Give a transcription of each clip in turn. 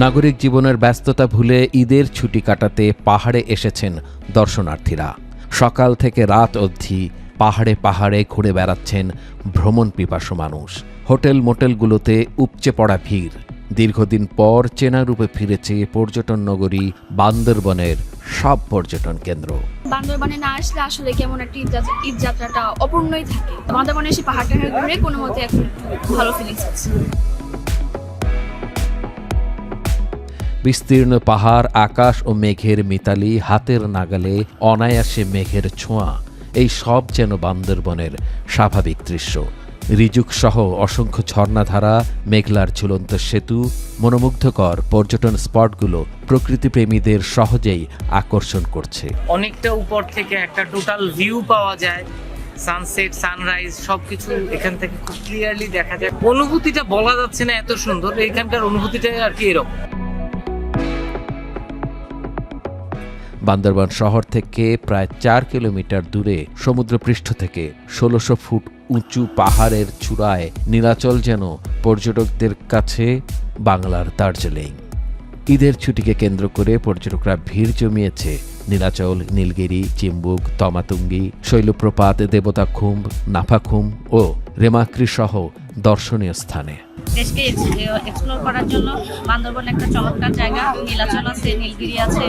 নাগরিক জীবনের ব্যস্ততা ভুলে ঈদের ছুটি কাটাতে পাহাড়ে এসেছেন দর্শনার্থীরা। সকাল থেকে রাত অবধি পাহাড়ে পাহাড়ে ঘুরে বেড়াচ্ছেন ভ্রমণ পিপাসু মানুষ। হোটেল মোটেলগুলোতে উপচে পড়া ভিড়। দীর্ঘদিন পর চেনা রূপে ফিরেছে পর্যটন নগরী বান্দরবনের সব পর্যটন কেন্দ্র। বান্দরবানে না আসলে আসলে কেমন একটা ঈদ যাত্রাটা অপূর্ণই থাকে। বান্দরবানে এসে পাহাড়টা ঘুরে কোনো মতে এখন ভালো ফিলিংস আছে। বিস্তীর্ণ পাহাড়, আকাশ ও মেঘের মিতালি, হাতের নাগালে অনায়াসে মেঘের ছোঁয়া। এই সব যেন বান্দরবনের স্বাভাবিক দৃশ্য। রিজুক সহ অসংখ্য ঝর্ণাধারা, মেঘলার ঝুলন্ত সেতু, মনোমুগ্ধকর পর্যটন স্পটগুলো প্রকৃতিপ্রেমীদের সহজেই আকর্ষণ করছে। অনেকটা উপর থেকে একটা টোটাল ভিউ পাওয়া যায়। সানসেট সানরাইজ সবকিছু এখান থেকে খুব ক্লিয়ারলি দেখা যায়। অনুভূতিটা বলা যাচ্ছে না এত সুন্দর এখানকার অনুভূতিটা আর কি এরকম। বান্দরবান শহর থেকে প্রায় চার কিলোমিটার দূরে, সমুদ্রপৃষ্ঠ থেকে ষোলোশো ফুট উঁচু পাহাড়ের চূড়ায় নীলাচল যেন পর্যটকদের কাছে বাংলার দার্জিলিং। ঈদের ছুটিকে কেন্দ্র করে পর্যটকরা ভিড় জমিয়েছে। নীলাচল নীলগিরি চিম্বুক তমাতুঙ্গি শৈলপ্রপাত দেবতাখুম্ব নাফাখুম ও রেমাক্রি সহ দর্শনীয় স্থানে। দেশকে এক্সপ্লোর করার জন্য বান্দরবন একটা চমৎকার জায়গা। নীলাচল আছে নীলগিরি আছে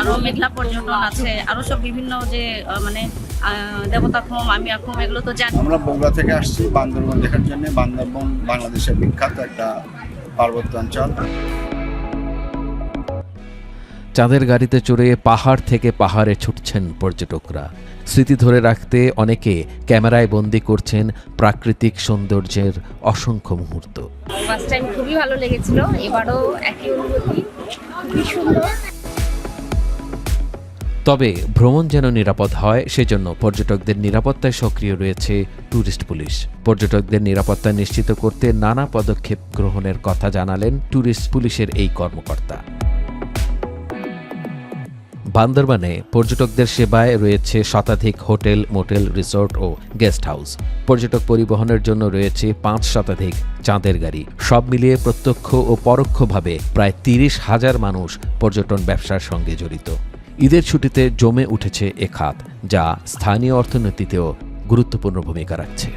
আরও মেঘলা পর্যটন আছে আরও সব বিভিন্ন যে মানে আহ, দেবতাখম আমি আখম এগুলো তো জানি। আমরা বগুড়া থেকে আসছি বান্দরবন দেখার জন্য। বান্দরবন বাংলাদেশের বিখ্যাত একটা পার্বত্য অঞ্চল। চাঁদের গাড়িতে চড়ে পাহাড় থেকে পাহাড়ে ছুটছেন পর্যটকরা। স্মৃতি ধরে রাখতে অনেকে ক্যামেরায় বন্দি করছেন প্রাকৃতিক সৌন্দর্যের অসংখ্য মুহূর্ত। ফার্স্ট টাইম খুবই ভালো লেগেছিল এবারও একই অনুভূতি খুবই সুন্দর। তবে ভ্রমণ যেন নিরাপদ হয় সেজন্য পর্যটকদের নিরাপত্তায় সক্রিয় রয়েছে ট্যুরিস্ট পুলিশ। পর্যটকদের নিরাপত্তা নিশ্চিত করতে নানা পদক্ষেপ গ্রহণের কথা জানালেন ট্যুরিস্ট পুলিশের এই কর্মকর্তা। বান্দরবানে পর্যটকদের সেবায় রয়েছে শতাধিক হোটেল, মোটেল, রিসোর্ট ও গেস্ট হাউস। পর্যটক পরিবহনের জন্য রয়েছে পাঁচ শতাধিক চাঁদের গাড়ি। সব মিলিয়ে প্রত্যক্ষ ও পরোক্ষভাবে প্রায় তিরিশ হাজার মানুষ পর্যটন ব্যবসার সঙ্গে জড়িত। ঈদের ছুটিতে জমে উঠেছে এ খাত, যা স্থানীয় অর্থনীতিতেও গুরুত্বপূর্ণ ভূমিকা রাখছে।